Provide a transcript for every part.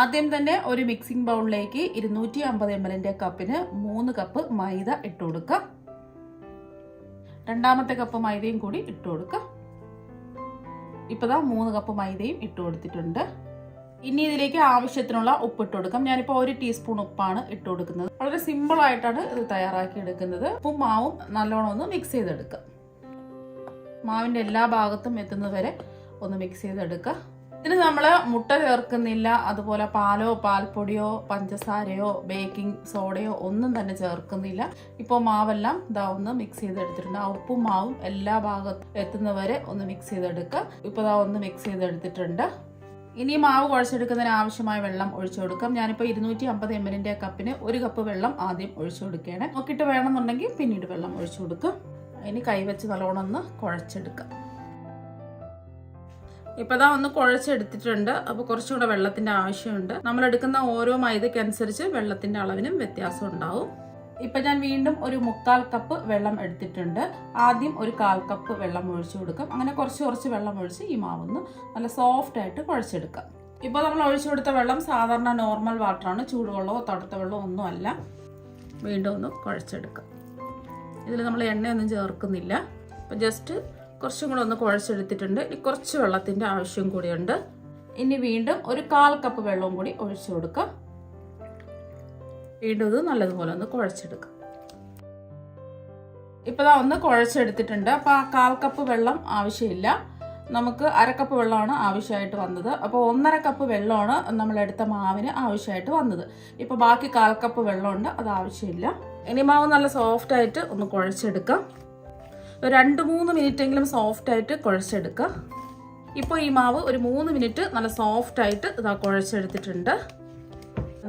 ആദ്യം തന്നെ ഒരു മിക്സിംഗ് ബൗളിലേക്ക് ഇരുന്നൂറ്റി അമ്പത് എം എല്ലിന്റെ കപ്പിന് മൂന്ന് കപ്പ് മൈദ ഇട്ട് കൊടുക്കാം. രണ്ടാമത്തെ കപ്പ് മൈദയും കൂടി ഇട്ട് കൊടുക്കാം. ഇപ്പതാ മൂന്ന് കപ്പ് മൈദയും ഇട്ട് കൊടുത്തിട്ടുണ്ട്. ഇനി ഇതിലേക്ക് ആവശ്യത്തിനുള്ള ഉപ്പ് ഇട്ട് കൊടുക്കാം. ഞാനിപ്പോൾ ഒരു ടീസ്പൂൺ ഉപ്പാണ് ഇട്ട് കൊടുക്കുന്നത്. വളരെ സിമ്പിൾ ആയിട്ടാണ് ഇത് തയ്യാറാക്കി എടുക്കുന്നത്. ഉപ്പും മാവും നല്ലോണം ഒന്ന് മിക്സ് ചെയ്തെടുക്കാം. മാവിന്റെ എല്ലാ ഭാഗത്തും എത്തുന്നത് വരെ ഒന്ന് മിക്സ് ചെയ്തെടുക്കുക ഇതിന് നമ്മൾ മുട്ട ചേർക്കുന്നില്ല. അതുപോലെ പാലോ പാൽപ്പൊടിയോ പഞ്ചസാരയോ ബേക്കിംഗ് സോഡയോ ഒന്നും തന്നെ ചേർക്കുന്നില്ല. ഇപ്പോൾ മാവെല്ലാം ഇതാ ഒന്ന് മിക്സ് ചെയ്തെടുത്തിട്ടുണ്ട്. ആ ഉപ്പും മാവും എല്ലാ ഭാഗത്തും എത്തുന്നവരെ ഒന്ന് മിക്സ് ചെയ്തെടുക്കുക ഇപ്പോൾ ഇതാ ഒന്ന് മിക്സ് ചെയ്തെടുത്തിട്ടുണ്ട്. ഇനി മാവ് കുഴച്ചെടുക്കുന്നതിന് ആവശ്യമായ വെള്ളം ഒഴിച്ചു കൊടുക്കാം. ഞാനിപ്പോൾ ഇരുന്നൂറ്റി അമ്പത് എം എല്ലിന്റെ കപ്പിന് ഒരു കപ്പ് വെള്ളം ആദ്യം ഒഴിച്ചു കൊടുക്കുകയാണ്. നോക്കിയിട്ട് വേണമെന്നുണ്ടെങ്കിൽ പിന്നീട് വെള്ളം ഒഴിച്ചു കൊടുക്കും. ഇനി കൈവച്ച് നല്ലോണം ഒന്ന് കുഴച്ചെടുക്കാം. ഇപ്പൊ ദാ ഒന്ന് കുഴച്ചെടുത്തിട്ടുണ്ട്. അപ്പോൾ കുറച്ചുകൂടെ വെള്ളത്തിന്റെ ആവശ്യമുണ്ട്. നമ്മൾ എടുക്കുന്ന ഓരോ മൈദക്കനുസരിച്ച് വെള്ളത്തിന്റെ അളവിനും വ്യത്യാസം ഉണ്ടാവും. ഇപ്പൊ ഞാൻ വീണ്ടും ഒരു മുക്കാൽ കപ്പ് വെള്ളം എടുത്തിട്ടുണ്ട്. ആദ്യം ഒരു കാൽ കപ്പ് വെള്ളം ഒഴിച്ചു കൊടുക്കാം. അങ്ങനെ കുറച്ച് കുറച്ച് വെള്ളം ഒഴിച്ച് ഈ മാവൊന്ന് നല്ല സോഫ്റ്റ് ആയിട്ട് കുഴച്ചെടുക്കാം. ഇപ്പോൾ നമ്മൾ ഒഴിച്ചു കൊടുത്ത വെള്ളം സാധാരണ നോർമൽ വാട്ടറാണ് ചൂടുവെള്ളമോ തടുത്ത വെള്ളമോ ഒന്നുമല്ല. വീണ്ടും ഒന്ന് കുഴച്ചെടുക്കാം. ഇതിൽ നമ്മൾ എണ്ണയൊന്നും ചേർക്കുന്നില്ല. അപ്പം ജസ്റ്റ് കുറച്ചും കൂടെ ഒന്ന് കുഴച്ചെടുത്തിട്ടുണ്ട്. ഇനി കുറച്ച് വെള്ളത്തിന്റെ ആവശ്യം കൂടിയുണ്ട്. ഇനി വീണ്ടും ഒരു കാൽ കപ്പ് വെള്ളവും കൂടി ഒഴിച്ചു കൊടുക്കാം. വീണ്ടും ഇത് നല്ലതുപോലെ ഒന്ന് കുഴച്ചെടുക്കാം. ഇപ്പോൾ ഇതാ ഒന്ന് കുഴച്ചെടുത്തിട്ടുണ്ട്. അപ്പോൾ ആ കാൽ കപ്പ് വെള്ളം ആവശ്യമില്ല. നമുക്ക് അരക്കപ്പ് വെള്ളമാണ് ആവശ്യമായിട്ട് വന്നത്. അപ്പോൾ ഒന്നര കപ്പ് വെള്ളമാണ് നമ്മൾ എടുത്ത മാവിന് ആവശ്യമായിട്ട് വന്നത്. ഇപ്പോൾ ബാക്കി കാൽ കപ്പ് വെള്ളമുണ്ട്. അത് ആവശ്യമില്ല. ഇനി മാവ് നല്ല സോഫ്റ്റ് ആയിട്ട് ഒന്ന് കുഴച്ചെടുക്കാം. രണ്ട് മൂന്ന് മിനിറ്റ് എങ്കിലും സോഫ്റ്റ് ആയിട്ട് കുഴച്ചെടുക്കുക ഇപ്പോൾ ഈ മാവ് ഒരു മൂന്ന് മിനിറ്റ് നല്ല സോഫ്റ്റ് ആയിട്ട് ഇതാ കുഴച്ചെടുത്തിട്ടുണ്ട്.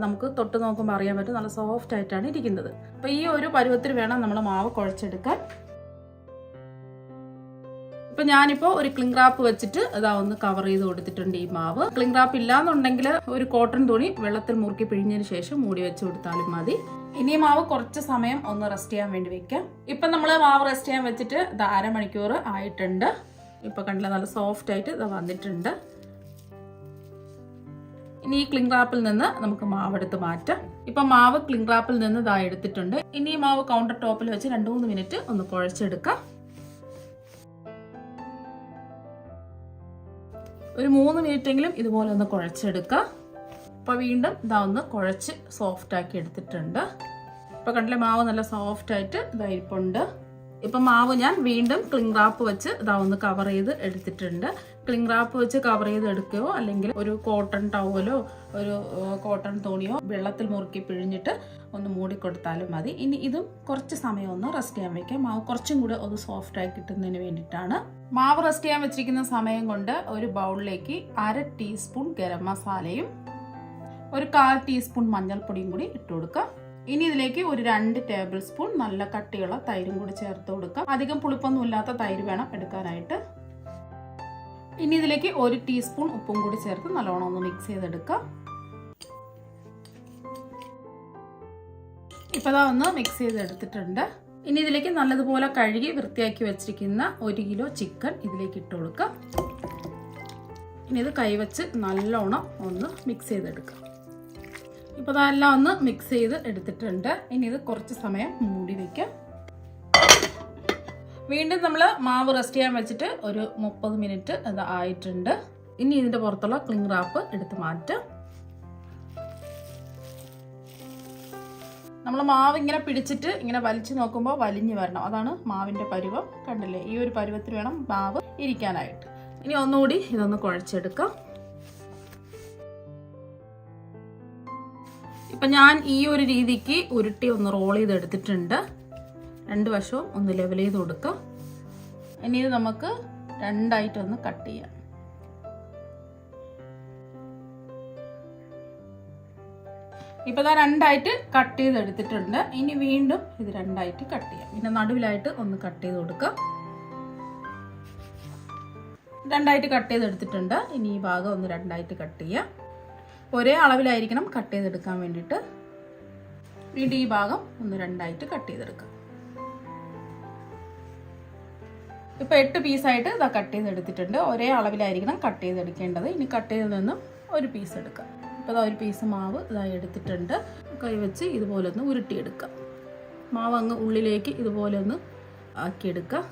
നമുക്ക് തൊട്ട് നോക്കുമ്പോൾ അറിയാൻ പറ്റും നല്ല സോഫ്റ്റ് ആയിട്ടാണ് ഇരിക്കുന്നത്. അപ്പോൾ ഈ ഒരു പരുവത്തിൽ വേണം നമ്മൾ മാവ് കുഴച്ചെടുക്കാൻ. ഇപ്പൊ ഞാനിപ്പോൾ ഒരു ക്ലിംഗ് റാപ്പ് വെച്ചിട്ട് ഇതാ ഒന്ന് കവർ ചെയ്ത് കൊടുത്തിട്ടുണ്ട് ഈ മാവ്. ക്ലിംഗ് റാപ്പ് ഇല്ലാന്നുണ്ടെങ്കിൽ ഒരു കോട്ടൺ തുണി വെള്ളത്തിൽ മുറുക്കി പിഴിഞ്ഞതിന് ശേഷം മൂടി വെച്ച് കൊടുത്താലും മതി. ഇനി മാവ് കുറച്ച് സമയം ഒന്ന് റെസ്റ്റ് ചെയ്യാൻ വേണ്ടി വെക്കാം ഇപ്പൊ നമ്മൾ മാവ് റെസ്റ്റ് ചെയ്യാൻ വെച്ചിട്ട് ഇത് അരമണിക്കൂർ ആയിട്ടുണ്ട്. ഇപ്പൊ കണ്ടില്ല നല്ല സോഫ്റ്റ് ആയിട്ട് ഇത് വന്നിട്ടുണ്ട്. ഇനി ഈ ക്ലിംഗ് റാപ്പിൽ നിന്ന് നമുക്ക് മാവ് എടുത്ത് മാറ്റാം. ഇപ്പൊ മാവ് ക്ലിംഗ് റാപ്പിൽ നിന്ന് ഇതാ എടുത്തിട്ടുണ്ട്. ഇനി മാവ് കൗണ്ടർ ടോപ്പിൽ വെച്ച് രണ്ട് മൂന്ന് മിനിറ്റ് ഒന്ന് കുഴച്ചെടുക്കാം. ഒരു മൂന്ന് മിനിറ്റ് എങ്കിലും ഇതുപോലെ ഒന്ന് കുഴച്ചെടുക്കുക അപ്പോൾ വീണ്ടും ഇതാ ഒന്ന് കുഴച്ച് സോഫ്റ്റ് ആക്കി എടുത്തിട്ടുണ്ട്. ഇപ്പോൾ കണ്ടില്ലേ മാവ് നല്ല സോഫ്റ്റ് ആയിട്ട് ഇതായിരിപ്പുണ്ട് ഇപ്പം മാവ് ഞാൻ വീണ്ടും ക്ലിംഗ് റാപ്പ് വെച്ച് ഇതാ ഒന്ന് കവർ ചെയ്ത് എടുത്തിട്ടുണ്ട്. ക്ലിംഗ് റാപ്പ് വെച്ച് കവർ ചെയ്ത് എടുക്കുകയോ അല്ലെങ്കിൽ ഒരു കോട്ടൺ ടവലോ ഒരു കോട്ടൺ തോണിയോ വെള്ളത്തിൽ മുറുക്കി പിഴിഞ്ഞിട്ട് ഒന്ന് മൂടിക്കൊടുത്താലും മതി. ഇനി ഇതും കുറച്ച് സമയം ഒന്ന് റെസ്റ്റ് ചെയ്യാൻ വെക്കാം. മാവ് കുറച്ചും കൂടെ ഒന്ന് സോഫ്റ്റ് ആയി കിട്ടുന്നതിന് വേണ്ടിയിട്ടാണ്. മാവ് റെസ്റ്റ് ചെയ്യാൻ വെച്ചിരിക്കുന്ന സമയം കൊണ്ട് ഒരു ബൗളിലേക്ക് അര ടീസ്പൂൺ ഗരം മസാലയും ഒരു കാൽ ടീസ്പൂൺ മഞ്ഞൾപ്പൊടിയും കൂടി ഇട്ട് കൊടുക്കുക. ഇനി ഇതിലേക്ക് ഒരു രണ്ട് ടേബിൾ സ്പൂൺ നല്ല കട്ടിയുള്ള തൈരും കൂടി ചേർത്ത് കൊടുക്കുക. അധികം പുളിപ്പൊന്നും ഇല്ലാത്ത തൈര് വേണം എടുക്കാനായിട്ട്. ഇനി ഇതിലേക്ക് ഒരു ടീസ്പൂൺ ഉപ്പും കൂടി ചേർത്ത് നല്ലോണം ഒന്ന് മിക്സ് ചെയ്തെടുക്കുക. ഇപ്പതാ ഒന്ന് മിക്സ് ചെയ്തെടുത്തിട്ടുണ്ട്. ഇനി ഇതിലേക്ക് നല്ലതുപോലെ കഴുകി വൃത്തിയാക്കി വെച്ചിരിക്കുന്ന ഒരു കിലോ ചിക്കൻ ഇതിലേക്ക് ഇട്ട് കൊടുക്കുക. ഇനി ഇത് കൈവച്ച് നല്ലോണം ഒന്ന് മിക്സ് ചെയ്തെടുക്കുക. ഇപ്പോൾ അതെല്ലാം ഒന്ന് മിക്സ് ചെയ്ത് എടുത്തിട്ടുണ്ട്. ഇനി ഇത് കുറച്ച് സമയം മൂടി വയ്ക്കാം വീണ്ടും നമ്മൾ മാവ് റെസ്റ്റ് ചെയ്യാൻ വെച്ചിട്ട് ഒരു മുപ്പത് മിനിറ്റ് അത് ആയിട്ടുണ്ട്. ഇനി ഇതിന്റെ പുറത്തുള്ള ക്ലിങ് റാപ്പ് എടുത്ത് മാറ്റാം. നമ്മൾ മാവ് ഇങ്ങനെ പിടിച്ചിട്ട് ഇങ്ങനെ വലിച്ചു നോക്കുമ്പോൾ വലിഞ്ഞു വരണം. അതാണ് മാവിന്റെ പരുവം. കണ്ടില്ലേ? ഈ ഒരു പരുവത്തിൽ വേണം മാവ് ഇരിക്കാനായിട്ട്. ഇനി ഒന്നുകൂടി ഇതൊന്ന് കുഴച്ചെടുക്കാം. ഇപ്പൊ ഞാൻ ഈ ഒരു രീതിക്ക് ഉരുട്ടി ഒന്ന് റോൾ ചെയ്ത് എടുത്തിട്ടുണ്ട് രണ്ട് വശവും ഒന്ന് ലെവൽ ചെയ്ത് കൊടുക്കുക ഇനി ഇത് നമുക്ക് രണ്ടായിട്ട് ഒന്ന് കട്ട് ചെയ്യാം. ഇപ്പോൾ ഇതാ രണ്ടായിട്ട് കട്ട് ചെയ്ത് എടുത്തിട്ടുണ്ട് ഇനി വീണ്ടും ഇത് രണ്ടായിട്ട് കട്ട് ചെയ്യാം. പിന്നെ നടുവിലായിട്ട് ഒന്ന് കട്ട് ചെയ്ത് കൊടുക്കുക രണ്ടായിട്ട് കട്ട് ചെയ്തെടുത്തിട്ടുണ്ട്. ഇനി ഈ ഭാഗം ഒന്ന് രണ്ടായിട്ട് കട്ട് ചെയ്യാം. ഒരേ അളവിലായിരിക്കണം കട്ട് ചെയ്തെടുക്കാൻ വേണ്ടിയിട്ട്. വീണ്ടും ഈ ഭാഗം ഒന്ന് രണ്ടായിട്ട് കട്ട് ചെയ്തെടുക്കാം. ഇപ്പോൾ എട്ട് പീസായിട്ട് ഇതാ കട്ട് ചെയ്തെടുത്തിട്ടുണ്ട്. ഒരേ അളവിലായിരിക്കണം കട്ട് ചെയ്തെടുക്കേണ്ടത്. ഇനി കട്ട് ചെയ്ത് നിന്നും ഒരു പീസ് എടുക്കാം. ഇപ്പോൾ ഇതാ ഒരു പീസ് മാവ് ഇതായി എടുത്തിട്ടുണ്ട്. കൈവച്ച് ഇതുപോലെ ഒന്ന് ഉരുട്ടിയെടുക്കാം. മാവ് അങ്ങ് ഉള്ളിലേക്ക് ഇതുപോലെ ഒന്ന് ആക്കിയെടുക്കാം.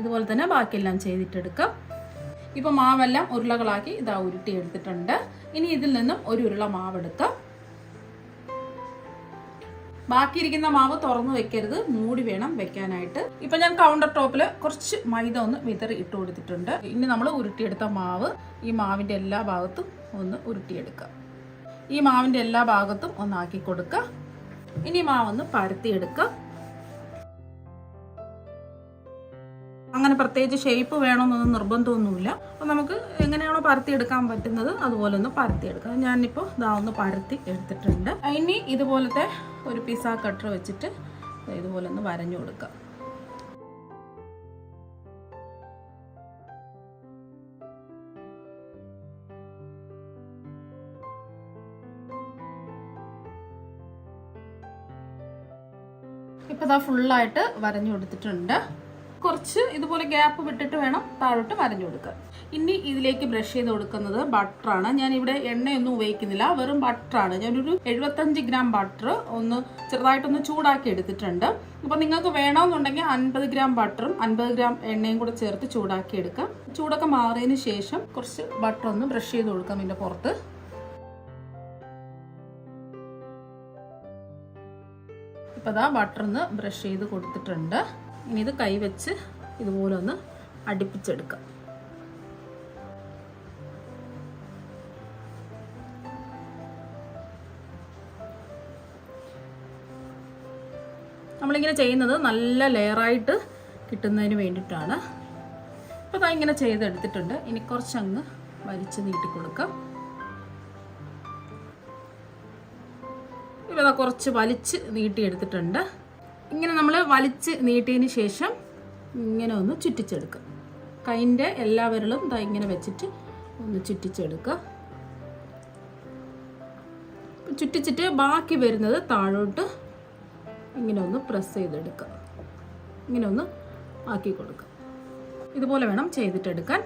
ഇതുപോലെ തന്നെ ബാക്കിയെല്ലാം ചെയ്തിട്ടെടുക്കാം. ഇപ്പോൾ മാവെല്ലാം ഉരുളകളാക്കി ഇതാ ഉരുട്ടി എടുത്തിട്ടുണ്ട് ഇനി ഇതിൽ നിന്നും ഒരു ഉരുള മാവെടുത്ത് ബാക്കിയിരിക്കുന്ന മാവ് തുറന്നു വെക്കരുത്. മൂടി വേണം വെക്കാനായിട്ട്. ഇപ്പൊ ഞാൻ കൗണ്ടർ ടോപ്പിൽ കുറച്ച് മൈദ ഒന്ന് വിതറി ഇട്ട് കൊടുത്തിട്ടുണ്ട്. ഇനി നമ്മൾ ഉരുട്ടിയെടുത്ത മാവ് ഈ മാവിന്റെ എല്ലാ ഭാഗത്തും ഒന്ന് ഉരുട്ടിയെടുക്കാം ഈ മാവിന്റെ എല്ലാ ഭാഗത്തും ഒന്നാക്കി കൊടുക്കുക. ഇനി മാവൊന്ന് പരത്തിയെടുക്കാം അങ്ങനെ പ്രത്യേകിച്ച് ഷേപ്പ് വേണമെന്നൊന്നും നിർബന്ധമൊന്നുമില്ല. അപ്പോൾ നമുക്ക് എങ്ങനെയാണോ പരത്തിയെടുക്കാൻ പറ്റുന്നത് അതുപോലെ ഒന്ന് പരത്തിയെടുക്കാം. ഞാനിപ്പോൾ ഇതാ ഒന്ന് പരത്തി എടുത്തിട്ടുണ്ട്. ഇനി ഇതുപോലത്തെ ഒരു പിസ കട്ടർ വെച്ചിട്ട് ഇതുപോലെ ഒന്ന് വരഞ്ഞു കൊടുക്കാം. ഇപ്പൊ ഇതാ ഫുള്ളായിട്ട് വരഞ്ഞു കൊടുത്തിട്ടുണ്ട്. കുറച്ച് ഇതുപോലെ ഗ്യാപ്പ് വിട്ടിട്ട് വേണം താഴോട്ട് വരഞ്ഞു കൊടുക്കുക ഇനി ഇതിലേക്ക് ബ്രഷ് ചെയ്ത് കൊടുക്കുന്നത് ബട്ടറാണ് ഞാൻ ഇവിടെ എണ്ണയൊന്നും ഉപയോഗിക്കുന്നില്ല. വെറും ബട്ടറാണ് ഞാനൊരു എഴുപത്തഞ്ച് ഗ്രാം ബട്ടർ ഒന്ന് ചെറുതായിട്ടൊന്ന് ചൂടാക്കി എടുത്തിട്ടുണ്ട്. അപ്പോൾ നിങ്ങൾക്ക് വേണമെന്നുണ്ടെങ്കിൽ അൻപത് ഗ്രാം ബട്ടറും അൻപത് ഗ്രാം എണ്ണയും കൂടെ ചേർത്ത് ചൂടാക്കി എടുക്കാം. ചൂടൊക്കെ മാറിയതിന് ശേഷം കുറച്ച് ബട്ടർ ഒന്ന് ബ്രഷ് ചെയ്ത് കൊടുക്കാം ഇതിന്റെ പുറത്ത്. ഇപ്പോൾ അതാ ബട്ടർ ഒന്ന് ബ്രഷ് ചെയ്ത് കൊടുത്തിട്ടുണ്ട്. ഇനി ഇത് കൈവച്ച് ഇതുപോലെ ഒന്ന് അടുപ്പിച്ചെടുക്കാം. നമ്മളിങ്ങനെ ചെയ്യുന്നത് നല്ല ലെയറായിട്ട് കിട്ടുന്നതിന് വേണ്ടിയിട്ടാണ്. അപ്പോൾ അതാ ഇങ്ങനെ ചെയ്തെടുത്തിട്ടുണ്ട്. ഇനി കുറച്ചങ്ങ് വലിച്ച് നീട്ടി കൊടുക്കാം കുറച്ച് വലിച്ച് നീട്ടിയെടുത്തിട്ടുണ്ട്. ഇങ്ങനെ നമ്മൾ വലിച്ച് നീട്ടിയതിന് ശേഷം ഇങ്ങനെ ഒന്ന് ചുറ്റിച്ചെടുക്കുക. കൈന്റെ എല്ലാ വിരലും ഇതാ ഇങ്ങനെ വെച്ചിട്ട് ഒന്ന് ചുറ്റിച്ചെടുക്കുക. ചുറ്റിച്ചിട്ട് ബാക്കി വരുന്നത് താഴോട്ട് ഇങ്ങനെ ഒന്ന് പ്രസ് ചെയ്തെടുക്കുക. ഇങ്ങനെ ഒന്ന് ആക്കി കൊടുക്കുക. ഇതുപോലെ വേണം ചെയ്തിട്ടെടുക്കാൻ.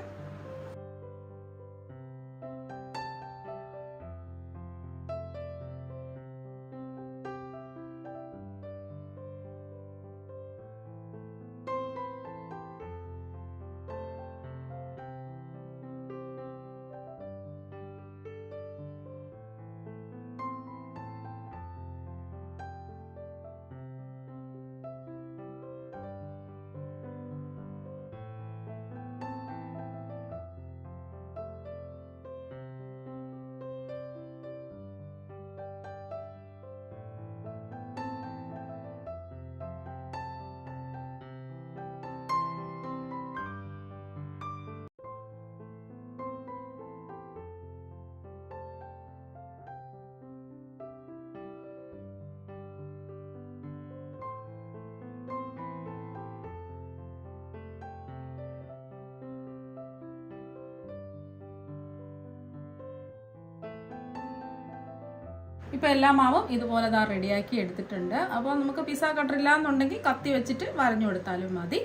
ഇപ്പോൾ എല്ലാ മാവും ഇതുപോലെ ഇതാ റെഡിയാക്കി എടുത്തിട്ടുണ്ട്. അപ്പോൾ നമുക്ക് പിസ കട്ടർ ഇല്ലാന്നുണ്ടെങ്കിൽ കത്തി വെച്ചിട്ട് വരഞ്ഞു കൊടുത്താലും മതി.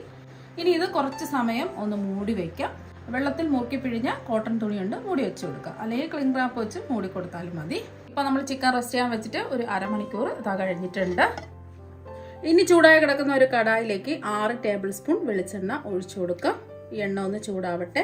ഇനി ഇത് കുറച്ച് സമയം ഒന്ന് മൂടി വയ്ക്കാം വെള്ളത്തിൽ മൂക്കി പിഴിഞ്ഞ കോട്ടൺ തുണിയുണ്ട് മൂടി വെച്ച് കൊടുക്കുക അല്ലെങ്കിൽ ക്ലിംഗ് റാപ്പ് വെച്ച് മൂടി കൊടുത്താലും മതി. ഇപ്പോൾ നമ്മൾ ചിക്കൻ റെസ്റ്റ് ചെയ്യാൻ വെച്ചിട്ട് ഒരു അരമണിക്കൂർ ഇതാ കഴിഞ്ഞിട്ടുണ്ട്. ഇനി ചൂടായി കിടക്കുന്ന ഒരു കടായിലേക്ക് ആറ് ടേബിൾ സ്പൂൺ വെളിച്ചെണ്ണ ഒഴിച്ചു കൊടുക്കുക ഈ എണ്ണ ഒന്ന് ചൂടാവട്ടെ.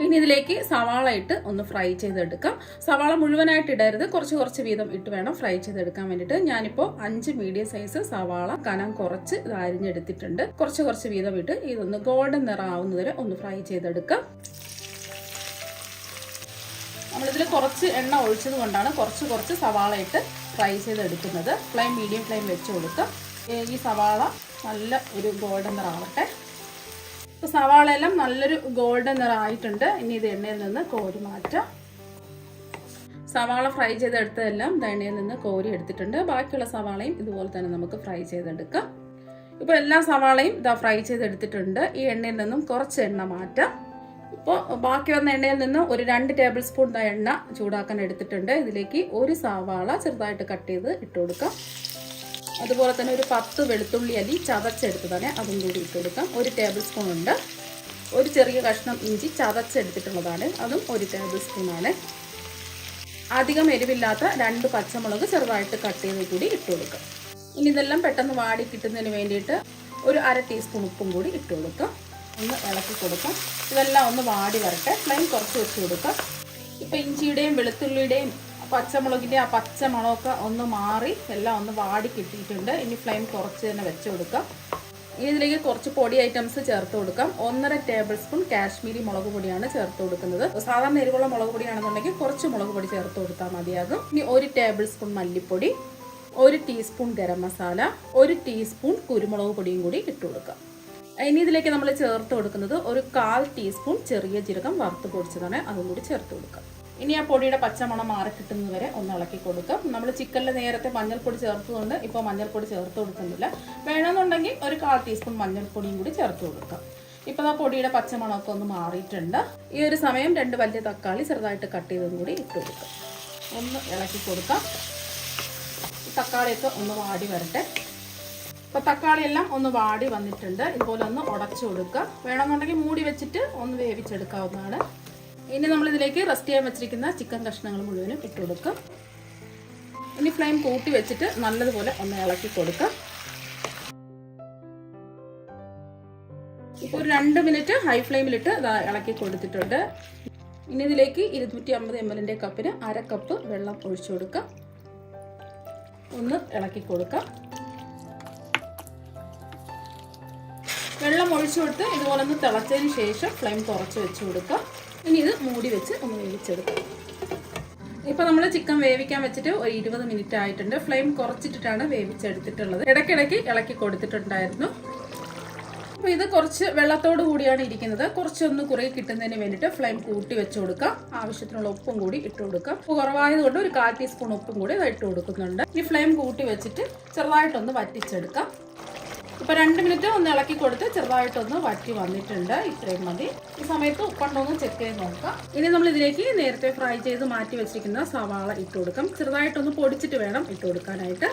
ഇനി ഇതിലേക്ക് സവാള ഇട്ട് ഒന്ന് ഫ്രൈ ചെയ്തെടുക്കാം. സവാള മുഴുവനായിട്ട് ഇടരുത്. കുറച്ച് കുറച്ച് വീതം ഇട്ട് വേണം ഫ്രൈ ചെയ്തെടുക്കാൻ വേണ്ടിയിട്ട്. ഞാനിപ്പോൾ അഞ്ച് മീഡിയം സൈസ് സവാള കനം കുറച്ച് അരിഞ്ഞെടുത്തിട്ടുണ്ട്. കുറച്ച് കുറച്ച് വീതം ഇട്ട് ഇതൊന്ന് ഗോൾഡൻ നിറം ആവുന്നത് വരെ ഒന്ന് ഫ്രൈ ചെയ്തെടുക്കാം. നമ്മളിതിൽ കുറച്ച് എണ്ണ ഒഴിച്ചത് കൊണ്ടാണ് കുറച്ച് കുറച്ച് സവാള ഇട്ട് ഫ്രൈ ചെയ്തെടുക്കുന്നത്. ഫ്ലെയിം മീഡിയം ഫ്ലെയിം വെച്ച് കൊടുക്കാം. ഈ സവാള നല്ല ഒരു ഗോൾഡൻ നിറാവട്ടെ. ഇപ്പോൾ സവാള എല്ലാം നല്ലൊരു ഗോൾഡൻ നിറമായിട്ടുണ്ട് ഇനി ഇത് എണ്ണയിൽ നിന്ന് കോരി മാറ്റാം. സവാള ഫ്രൈ ചെയ്തെടുത്തതെല്ലാം എണ്ണയിൽ നിന്ന് കോരി എടുത്തിട്ടുണ്ട്. ബാക്കിയുള്ള സവാളയും ഇതുപോലെ തന്നെ നമുക്ക് ഫ്രൈ ചെയ്തെടുക്കാം. ഇപ്പൊ എല്ലാ സവാളയും ഇതാ ഫ്രൈ ചെയ്തെടുത്തിട്ടുണ്ട്. ഈ എണ്ണയിൽ നിന്നും കുറച്ച് എണ്ണ മാറ്റാം. ഇപ്പോൾ ബാക്കി വന്ന എണ്ണയിൽ നിന്ന് ഒരു രണ്ട് ടേബിൾ സ്പൂൺ എണ്ണ ചൂടാക്കാൻ എടുത്തിട്ടുണ്ട്. ഇതിലേക്ക് ഒരു സവാള ചെറുതായിട്ട് കട്ട് ചെയ്ത് ഇട്ട് കൊടുക്കാം. അതുപോലെ തന്നെ ഒരു പത്ത് വെളുത്തുള്ളി അരി അല്ലി തന്നെ അതും കൂടി ഇട്ട് കൊടുക്കാം. ഒരു ടേബിൾ സ്പൂൺ ഉണ്ട്. ഒരു ചെറിയ കഷ്ണം ഇഞ്ചി ചതച്ചെടുത്തിട്ടുള്ളതാണ്. അതും ഒരു ടേബിൾ സ്പൂണാണ് അധികം എരിവില്ലാത്ത രണ്ട് പച്ചമുളക് ചെറുതായിട്ട് കട്ട് ചെയ്ത് കൂടി ഇട്ട് കൊടുക്കാം. ഇനി ഇതെല്ലാം പെട്ടെന്ന് വാടി കിട്ടുന്നതിന് വേണ്ടിയിട്ട് ഒരു അര ടീസ്പൂൺ ഉപ്പും കൂടി ഇട്ട് കൊടുക്കാം. ഒന്ന് ഇളക്കി കൊടുക്കാം. ഇതെല്ലാം ഒന്ന് വാടി വരട്ടെ. ഫ്ലെയിം കുറച്ച് വെച്ച് കൊടുക്കാം. ഇപ്പം ഇഞ്ചിയുടെയും വെളുത്തുള്ളിയുടെയും പച്ചമുളകിന്റെ ആ പച്ച മണമൊക്കെ ഒന്ന് മാറി എല്ലാം ഒന്ന് വാടി കിട്ടിയിട്ടുണ്ട്. ഇനി ഫ്ലെയിം കുറച്ച് തന്നെ വെച്ച് കൊടുക്കാം. ഇതിലേക്ക് കുറച്ച് പൊടി ഐറ്റംസ് ചേർത്ത് കൊടുക്കാം. ഒന്നര ടേബിൾ സ്പൂൺ കാശ്മീരി മുളക് പൊടിയാണ് ചേർത്ത് കൊടുക്കുന്നത്. സാധാരണ എരിവുള്ള മുളക് പൊടിയാണെന്നുണ്ടെങ്കിൽ കുറച്ച് മുളക് പൊടി ചേർത്ത് കൊടുത്താൽ മതിയാകും. ഇനി ഒരു ടേബിൾ സ്പൂൺ മല്ലിപ്പൊടി ഒരു ടീസ്പൂൺ ഗരം മസാല ഒരു ടീസ്പൂൺ കുരുമുളക് പൊടിയും കൂടി ഇട്ട് കൊടുക്കാം. ഇനി ഇതിലേക്ക് നമ്മൾ ചേർത്ത് കൊടുക്കുന്നത് ഒരു കാൽ ടീസ്പൂൺ ചെറിയ ജീരകം വറുത്ത് പൊടിച്ചതാണ്. അതും കൂടി ചേർത്ത് കൊടുക്കാം. ഇനി ആ പൊടിയുടെ പച്ചമണം മാറി കിട്ടുന്നത് വരെ ഒന്ന് ഇളക്കി കൊടുക്കും. നമ്മൾ ചിക്കനിൽ നേരത്തെ മഞ്ഞൾപ്പൊടി ചേർത്തതുകൊണ്ട് ഇപ്പോൾ മഞ്ഞൾപ്പൊടി ചേർത്ത് കൊടുക്കുന്നില്ല. വേണമെന്നുണ്ടെങ്കിൽ ഒരു കാൽ ടീസ്പൂൺ മഞ്ഞൾപ്പൊടിയും കൂടി ചേർത്ത് കൊടുക്കാം. ഇപ്പോൾ ആ പൊടിയുടെ പച്ചമണമൊക്കെ ഒന്ന് മാറിയിട്ടുണ്ട്. ഈ ഒരു സമയം രണ്ട് വലിയ തക്കാളി ചെറുതായിട്ട് കട്ട് ചെയ്തതും കൂടി ഇട്ട് കൊടുക്കാം. ഒന്ന് ഇളക്കി കൊടുക്കാം. തക്കാളിയൊക്കെ ഒന്ന് വാടി വരട്ടെ. അപ്പോൾ തക്കാളി എല്ലാം ഒന്ന് വാടി വന്നിട്ടുണ്ട്. ഇതുപോലെ ഒന്ന് ഉടച്ചു കൊടുക്കുക വേണമെന്നുണ്ടെങ്കിൽ മൂടി വെച്ചിട്ട് ഒന്ന് വേവിച്ചെടുക്കാവുന്നതാണ്. ഇനി നമ്മൾ ഇതിലേക്ക് റെസ്റ്റ് ചെയ്യാൻ വെച്ചിരിക്കുന്ന ചിക്കൻ കഷ്ണങ്ങൾ മുഴുവനും ഇട്ട് കൊടുക്കുക ഇനി ഫ്ലെയിം കൂട്ടി വെച്ചിട്ട് നല്ലതുപോലെ ഒന്ന് ഇളക്കി കൊടുക്കാം. ഇപ്പോൾ ഒരു രണ്ട് മിനിറ്റ് ഹൈ ഫ്ലെയിമിലിട്ട് ഇളക്കി കൊടുത്തിട്ടുണ്ട്. ഇനി ഇതിലേക്ക് ഇരുന്നൂറ്റി അമ്പത് എം എല്ലിന്റെ കപ്പിന് അര കപ്പ് വെള്ളം ഒഴിച്ചു കൊടുക്കാം. ഒന്ന് ഇളക്കി കൊടുക്കാം. വെള്ളം ഒഴിച്ചു കൊടുത്ത് ഇതുപോലെ ഒന്ന് തിളച്ചതിന് ശേഷം ഫ്ലെയിം കുറച്ച് വെച്ച് കൊടുക്കാം. ഇനി ഇത് മൂടി വെച്ച് ഒന്ന് വേവിച്ചെടുക്കാം. ഇപ്പൊ നമ്മൾ ചിക്കൻ വേവിക്കാൻ വെച്ചിട്ട് ഒരു ഇരുപത് മിനിറ്റ് ആയിട്ടുണ്ട്. ഫ്ലെയിം കുറച്ചിട്ടിട്ടാണ് വേവിച്ചെടുത്തിട്ടുള്ളത്. ഇടയ്ക്കിടയ്ക്ക് ഇളക്കി കൊടുത്തിട്ടുണ്ടായിരുന്നു. അപ്പൊ ഇത് കുറച്ച് വെള്ളത്തോട് കൂടിയാണ് ഇരിക്കുന്നത്. കുറച്ചൊന്ന് കുറേ കിട്ടുന്നതിന് വേണ്ടിയിട്ട് ഫ്ലെയിം കൂട്ടി വെച്ച് കൊടുക്കാം. ആവശ്യത്തിനുള്ള ഉപ്പും കൂടി ഇട്ട് കൊടുക്കാം. ഉപ്പ് കുറവായതുകൊണ്ട് ഒരു കാൽ ടീസ്പൂൺ ഉപ്പും കൂടി ഇട്ട് കൊടുക്കുന്നുണ്ട്. ഈ ഫ്ലെയിം കൂട്ടി വെച്ചിട്ട് ചെറുതായിട്ടൊന്ന് വറ്റിച്ചെടുക്കാം. ഇപ്പൊ രണ്ട് മിനിറ്റ് ഒന്ന് ഇളക്കി കൊടുത്ത് ചെറുതായിട്ടൊന്ന് വറ്റി വന്നിട്ടുണ്ട്. ഇത്രയും മതി. ഈ സമയത്ത് ഉപ്പുണ്ടോന്ന് ചെക്ക് ചെയ്ത് നോക്കാം. ഇനി നമ്മൾ ഇതിലേക്ക് നേരത്തെ ഫ്രൈ ചെയ്ത് മാറ്റി വെച്ചിരിക്കുന്ന സവാള ഇട്ട് കൊടുക്കാം. ചെറുതായിട്ടൊന്ന് പൊടിച്ചിട്ട് വേണം ഇട്ട് കൊടുക്കാനായിട്ട്.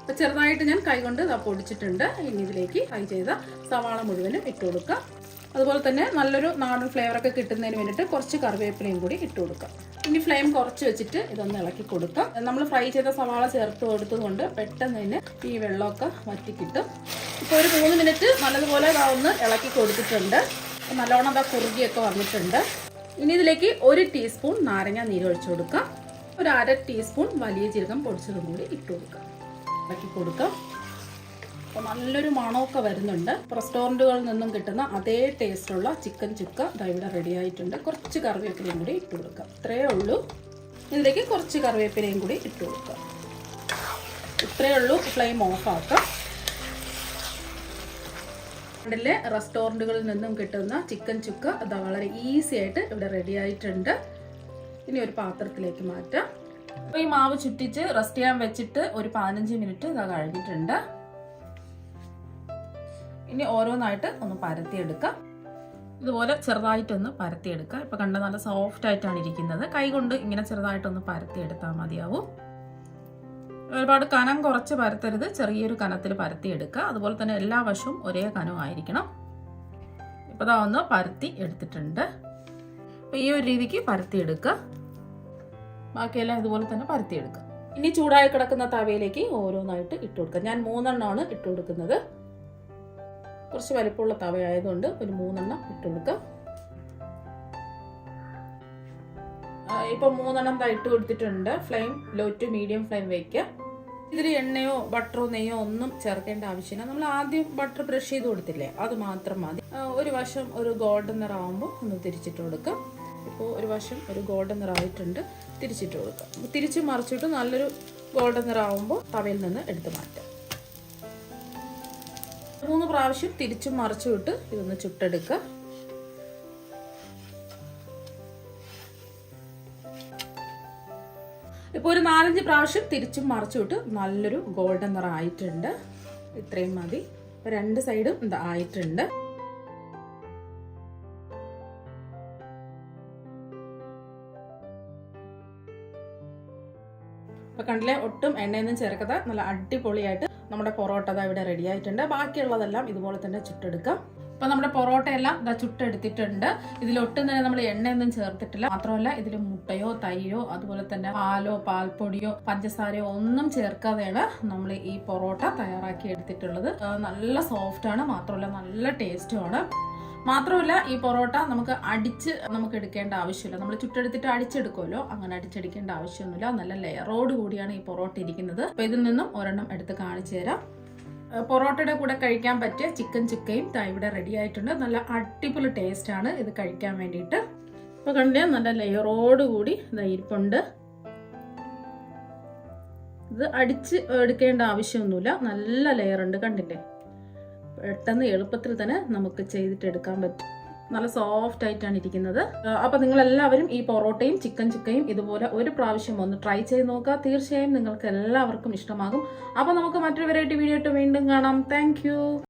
അപ്പോൾ ചെറുതായിട്ട് ഞാൻ കൈകൊണ്ട് പൊടിച്ചിട്ടുണ്ട്. ഇനി ഇതിലേക്ക് ഫ്രൈ ചെയ്ത സവാള മുഴുവനും ഇട്ട് കൊടുക്കാം. അതുപോലെ തന്നെ നല്ലൊരു നാടൻ ഫ്ലേവറൊക്കെ കിട്ടുന്നതിന് വേണ്ടിയിട്ട് കുറച്ച് കറിവേപ്പിലയും കൂടി ഇട്ട് കൊടുക്കാം. ഇനി ഫ്ലെയിം കുറച്ച് വെച്ചിട്ട് ഇതൊന്ന് ഇളക്കി കൊടുക്കാം. നമ്മൾ ഫ്രൈ ചെയ്ത സവാള ചേർത്ത് കൊടുത്തുകൊണ്ട് പെട്ടെന്ന് തന്നെ ഈ വെള്ളമൊക്കെ വറ്റിക്കിട്ടും. ഇപ്പോൾ ഒരു മൂന്ന് മിനിറ്റ് നല്ലതുപോലെ ഇതാ ഇളക്കി കൊടുത്തിട്ടുണ്ട്. നല്ലോണം അതാ കുറുകിയൊക്കെ വന്നിട്ടുണ്ട്. ഇനി ഇതിലേക്ക് ഒരു ടീസ്പൂൺ നാരങ്ങ നീര് ഒഴിച്ചു കൊടുക്കാം. ഒരു അര ടീസ്പൂൺ വലിയ ജീരകം പൊടിച്ചതും കൂടി ഇട്ട് കൊടുക്കാം. ഇളക്കി കൊടുക്കാം. അപ്പോൾ നല്ലൊരു മണമൊക്കെ വരുന്നുണ്ട്. റെസ്റ്റോറന്റുകളിൽ നിന്നും കിട്ടുന്ന അതേ ടേസ്റ്റുള്ള ചിക്കൻ ചുക്ക ഇവിടെ റെഡി ആയിട്ടുണ്ട്. കുറച്ച് കറിവേപ്പിലയും കൂടി ഇട്ട് കൊടുക്കാം. ഇത്രയേ ഉള്ളൂ. ഇതിലേക്ക് കുറച്ച് കറിവേപ്പിലയും കൂടി ഇട്ട് കൊടുക്കാം. ഇത്രയേ ഉള്ളൂ. ഫ്ലെയിം ഓഫ് ആക്കാം. ിലെ റെസ്റ്റോറന്റുകളിൽ നിന്നും കിട്ടുന്ന ചിക്കൻ ചുക്ക അത് വളരെ ഈസി ആയിട്ട് ഇവിടെ റെഡി ആയിട്ടുണ്ട്. ഇനി ഒരു പാത്രത്തിലേക്ക് മാറ്റാം. അപ്പോൾ ഈ മാവ് ചുറ്റിച്ച് റെസ്റ്റ് ചെയ്യാൻ വെച്ചിട്ട് ഒരു പതിനഞ്ച് മിനിറ്റ് ഇതാ കഴിഞ്ഞിട്ടുണ്ട്. ഇനി ഓരോന്നായിട്ട് ഒന്ന് പരത്തിയെടുക്കാം. ഇതുപോലെ ചെറുതായിട്ടൊന്ന് പരത്തിയെടുക്കുക ഇപ്പം കണ്ട നല്ല സോഫ്റ്റ് ആയിട്ടാണ് ഇരിക്കുന്നത്. കൈ കൊണ്ട് ഇങ്ങനെ ചെറുതായിട്ടൊന്ന് പരത്തിയെടുത്താൽ മതിയാവും. ഒരുപാട് കനം കുറച്ച് പരത്തരുത്. ചെറിയൊരു കനത്തിൽ പരത്തിയെടുക്കുക. അതുപോലെ തന്നെ എല്ലാ വശവും ഒരേ കനമായിരിക്കണം ഇപ്പോൾ ഇതാ ഒന്ന് പരത്തി എടുത്തിട്ടുണ്ട്. അപ്പോൾ ഈ ഒരു രീതിക്ക് പരത്തിയെടുക്കുക. ബാക്കിയെല്ലാം ഇതുപോലെ തന്നെ പരത്തിയെടുക്കുക. ഇനി ചൂടായി കിടക്കുന്ന തവയിലേക്ക് ഓരോന്നായിട്ട് ഇട്ട് കൊടുക്കുക. ഞാൻ മൂന്നെണ്ണമാണ് ഇട്ട് കൊടുക്കുന്നത്. കുറച്ച് വലിപ്പമുള്ള തവയായതുകൊണ്ട് ഒരു മൂന്നെണ്ണം ഇട്ടുകൊടുക്കാം. ഇപ്പൊ മൂന്നെണ്ണം ഇട്ട് കൊടുത്തിട്ടുണ്ട്. Flame low to medium flame വയ്ക്കുക ഇതിൽ എണ്ണയോ ബട്ടറോ നെയ്യോ ഒന്നും ചേർക്കേണ്ട ആവശ്യമില്ല. നമ്മൾ ആദ്യം ബട്ടർ ബ്രഷ് ചെയ്ത് കൊടുത്തില്ലേ അത് മാത്രം മതി. ഒരു വശം ഒരു ഗോൾഡൻ നിറാവുമ്പോൾ ഒന്ന് തിരിച്ചിട്ട് കൊടുക്കാം. ഇപ്പോൾ ഒരു വശം ഒരു ഗോൾഡൻ നിറായിട്ടുണ്ട് തിരിച്ചിട്ട് കൊടുക്കാം. തിരിച്ച് മറിച്ചിട്ട് നല്ലൊരു ഗോൾഡൻ നിറാവുമ്പോൾ തവയിൽ നിന്ന് എടുത്ത് മാറ്റാം. മൂന്ന് പ്രാവശ്യം തിരിച്ചും മറിച്ചും ഇട്ട് ഇതൊന്ന് ചുട്ടെടുക്കുക. ഇപ്പൊ ഒരു നാലഞ്ച് പ്രാവശ്യം തിരിച്ചും മറിച്ചും ഇട്ട് നല്ലൊരു ഗോൾഡൻ നിറം ആയിട്ടുണ്ട്. ഇത്രയും മതി. രണ്ട് സൈഡും ഇത് ആയിട്ടുണ്ട്. ഇപ്പൊ കണ്ടില്ലേ? ഒട്ടും എണ്ണയൊന്നും ചേർക്കാതെ നല്ല അടിപൊളിയായിട്ട് നമ്മുടെ പൊറോട്ട ഇതാ ഇവിടെ റെഡി ആയിട്ടുണ്ട്. ബാക്കിയുള്ളതെല്ലാം ഇതുപോലെ തന്നെ ചുട്ടെടുക്കാം. അപ്പൊ നമ്മുടെ പൊറോട്ട എല്ലാം ഇതാ ചുട്ടെടുത്തിട്ടുണ്ട്. ഇതിൽ ഒട്ടും തന്നെ നമ്മൾ എണ്ണയൊന്നും ചേർത്തിട്ടില്ല. മാത്രമല്ല ഇതിൽ മുട്ടയോ തൈരോ അതുപോലെ തന്നെ പാലോ പാൽപ്പൊടിയോ പഞ്ചസാരയോ ഒന്നും ചേർക്കാതെയാണ് നമ്മൾ ഈ പൊറോട്ട തയ്യാറാക്കി എടുത്തിട്ടുള്ളത്. നല്ല സോഫ്റ്റ് ആണ്. മാത്രമല്ല നല്ല ടേസ്റ്റുമാണ് മാത്രമല്ല ഈ പൊറോട്ട നമുക്ക് അടിച്ച് നമുക്ക് എടുക്കേണ്ട ആവശ്യമില്ല. നമ്മൾ ചുട്ടെടുത്തിട്ട് അടിച്ചെടുക്കുമല്ലോ. അങ്ങനെ അടിച്ചെടുക്കേണ്ട ആവശ്യമൊന്നുമില്ല. നല്ല ലെയറോട് കൂടിയാണ് ഈ പൊറോട്ട ഇരിക്കുന്നത്. അപ്പൊ ഇതിൽ നിന്നും ഒരെണ്ണം എടുത്ത് കാണിച്ചു തരാം. പൊറോട്ടയുടെ കൂടെ കഴിക്കാൻ പറ്റിയ ചിക്കൻ ചുക്കയും ഇവിടെ റെഡി ആയിട്ടുണ്ട്. നല്ല അടിപൊളി ടേസ്റ്റ് ആണ് ഇത് കഴിക്കാൻ വേണ്ടിയിട്ട്. ഇപ്പൊ കണ്ടേ നല്ല ലെയറോട് കൂടി ഇരിപ്പുണ്ട്. ഇത് അടിച്ച് എടുക്കേണ്ട ആവശ്യമൊന്നുമില്ല. നല്ല ലെയർ ഉണ്ട് കണ്ടില്ലേ? പെട്ടെന്ന് എളുപ്പത്തിൽ തന്നെ നമുക്ക് ചെയ്തിട്ട് എടുക്കാൻ പറ്റും. നല്ല സോഫ്റ്റ് ആയിട്ടാണ് ഇരിക്കുന്നത്. നിങ്ങൾ എല്ലാവരും ഈ പൊറോട്ടയും ചിക്കൻ ചിക്കയും ഇതുപോലെ ഒരു പ്രാവശ്യം ഒന്ന് ട്രൈ ചെയ്ത് നോക്കുക. തീർച്ചയായും നിങ്ങൾക്ക് എല്ലാവർക്കും ഇഷ്ടമാകും. അപ്പൊ നമുക്ക് മറ്റൊരു വെറൈറ്റി വീഡിയോ ആയിട്ട് വീണ്ടും കാണാം. താങ്ക്